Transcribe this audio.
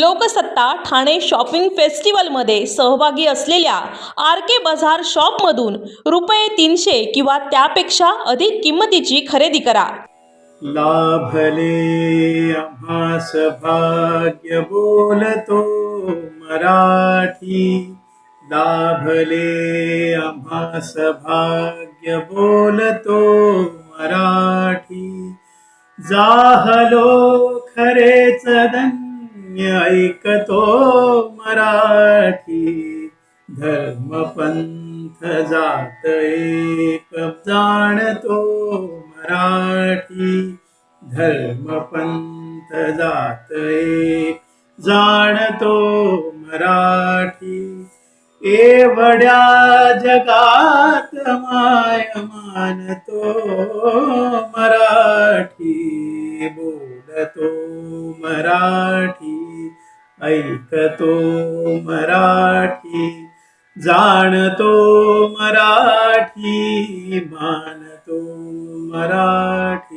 Loksatta Thane shopping फेस्टिवलमध्ये सहभागी असलेल्या आर के बाजार शॉपमधून रुपये तीनशे किंवा त्यापेक्षा अधिक किंमतीची खरेदी करा. लाभले आभास भाग्य बोलतो मराठी. लाभले आभास भाग्य बोलतो मराठी. जाहलो खरेच धन्य ऐकतो मराठी. धर्मपंथ जात एक जाणतो मराठी. धर्मपंथ जात एक जाणतो मराठी. एवढ्या जगात माय मानतो मराठी. बोलतो मराठी. ऐकतो मराठी जाणतो मराठी मानतो मराठी.